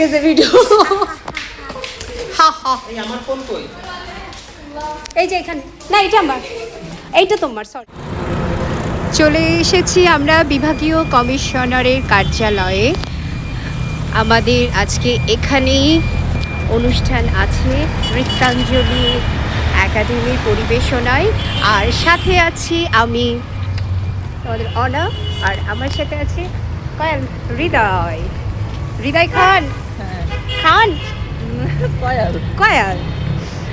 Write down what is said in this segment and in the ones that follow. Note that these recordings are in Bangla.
গেছে ভিডিও হা হা। এই আমার ফোন কই? এই যে এখানে। না এটা আমার। এইটা তোমার সরি চলে এসেছি আমরা বিভাগীয় কমিশনারের কার্যালয়ে। আমাদের আজকে এখানেই অনুষ্ঠান আছে নৃত্যাঞ্জলি একাডেমির পরিবেশনায়। আর সাথে আছি আমি আমাদের অনা আর আমার সাথে আছে কয়াল হৃদয়। হৃদয় খান। খান? কয়াল।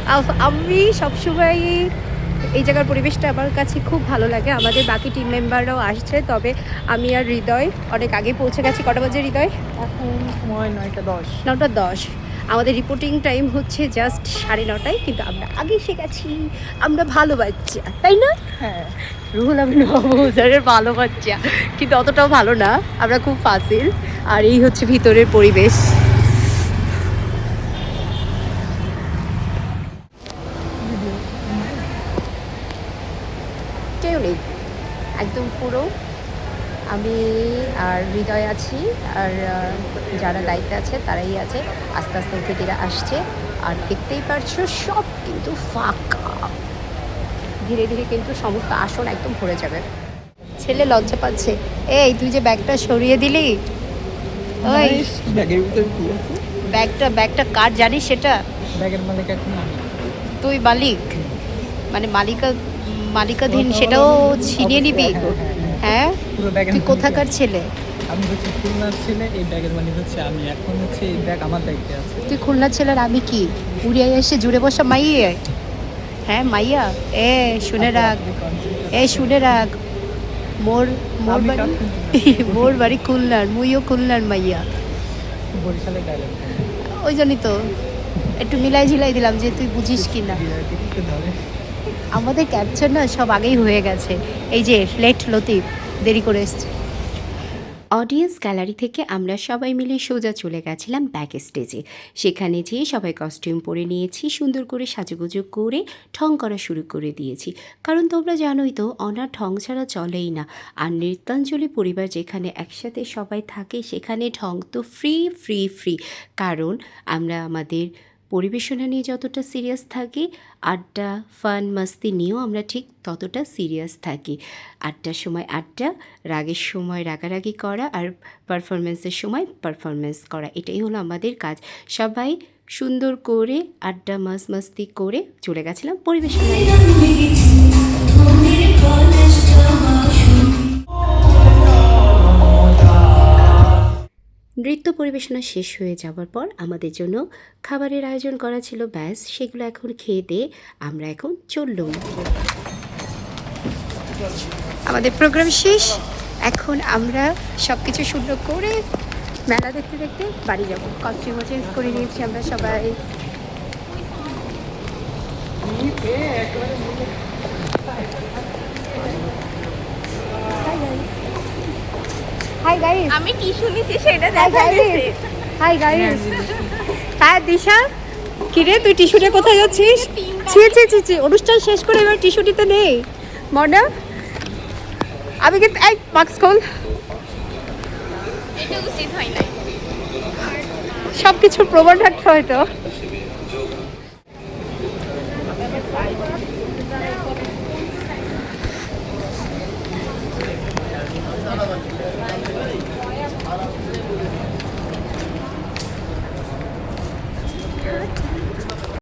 আম- আমি সবসময় এই জায়গার পরিবেশটা আমার কাছে খুব ভালো লাগে। আমাদের বাকি টিম মেম্বাররাও আসছে তবে আমি আর হৃদয় অনেক আগে পৌঁছে গেছি। কটা বাজে হৃদয়? এখন সময় নয়টা দশ। নটা দশ। আমাদের রিপোর্টিং টাইম হচ্ছে জাস্ট সাড়ে নটায় কিন্তু আমরা আগে এসে গেছি। আমরা ভালো বাচ্চা তাই না? হ্যাঁ। রুহুল আমিন বাবুজারের ভালো বাচ্চা কিন্তু অতটাও ভালো না। আমরা খুব ফাসিল আর এই হচ্ছে ভিতরের পরিবেশ। কেউ নেই। একদম পুরো। আমি আর হৃদয় আছি, আর যারা দায়িত্বে আছে, তারাই আছে। আস্তে আস্তে অতিথিরা আসছে। আর দেখতেই পারছ, সব কিন্তু ফাঁকা। ধীরে ধীরে কিন্তু সমস্ত আসন একদম ভরে যাবে। ছেলে লজ্জা পাচ্ছে। এই, তুই যে ব্যাগটা সরিয়ে দিলি? ওই ব্যাগের ভিতরে কি আছে? ব্যাগটা ব্যাগটা কার জানিস সেটা? ব্যাগের মালিক এখন তুই মালিক। মানে মালিকা মালিকাধীন সেটাও ছিনিয়ে নিবি? হ্যাঁ তুই কোথাকার ছেলে? আমি হচ্ছে খুলনার ছেলে এই ব্যাগের মালিক হচ্ছে আমি। এখন হচ্ছে এই ব্যাগ আমার দায়িত্বে আছে। তুই খুলনা ছেলের আমি কি? উড়িয়ায় এসে জুড়ে বসা মাইয়ে? হ্যাঁ মাইয়া? এ শুনে রাখ। এ শুনে রাখ। মোর মোর বাড়ি? মোর বাড়ি খুলনার মুইও খুলনার মাইয়া। ওই জন্যই তো। একটু মিলাই ঝিলাই দিলাম যে তুই বুঝিস কি না আমাদের ক্যাপচার না সব আগেই হয়ে গেছে। এই যে লেট লতিফ দেরি করে এসছে। অডিয়েন্স গ্যালারি থেকে আমরা সবাই মিলে সোজা চলে গেছিলাম ব্যাক স্টেজে সেখানে যেয়ে সবাই কস্টিউম পরে নিয়েছি, সুন্দর করে সাজুগুজু করে ঠং করা শুরু করে দিয়েছি। কারণ তোমরা জানোই তো, অনার ঠং ছাড়া চলেই না। আর নৃত্যাঞ্জলি পরিবার যেখানে একসাথে সবাই থাকে, সেখানে ঠং তো ফ্রি ফ্রি ফ্রি কারণ আমরা আমাদের পরিবেশনা নিয়ে যতটা সিরিয়াস থাকি, আড্ডা ফান মাস্তি নিয়েও আমরা ঠিক ততটা সিরিয়াস থাকি। আড্ডার সময় আড্ডা, রাগের সময় রাগারাগি করা আর পারফরমেন্সের সময় পারফরমেন্স করা, এটাই হলো আমাদের কাজ। সবাই সুন্দর করে আড্ডা মাস মাস্তি করে চলে গেছিলাম পরিবেশনায়। পরিবেশনা শেষ হয়ে যাওয়ার পর আমাদের জন্য খাবারের আয়োজন করা ছিল, ব্যাস, সেগুলো এখন খেয়ে দিয়ে আমরা এখন চললুম। আমাদের প্রোগ্রাম শেষ। এখন আমরা সব কিছু সুন্দর করে মেলা দেখতে দেখতে বাড়ি যাব। কস্টিউমও চেঞ্জ করে নিয়েছি আমরা সবাই। গাইস আমি টিস্যু নিছি সেটা দেখা গেছে। হাই গাইস হ্যাঁ দিশা। কিরে তুই টিস্যুটা কোথায় যাচ্ছিস? ছি ছি ছি ছি অনুষ্ঠান শেষ করে এবার টিস্যুটিতে নেই। মনে? আমি কিন্তু এই মাস্ক খোল। এটা উচিত নাই। সব কিছুর প্রমাণ রাখতে হয়তো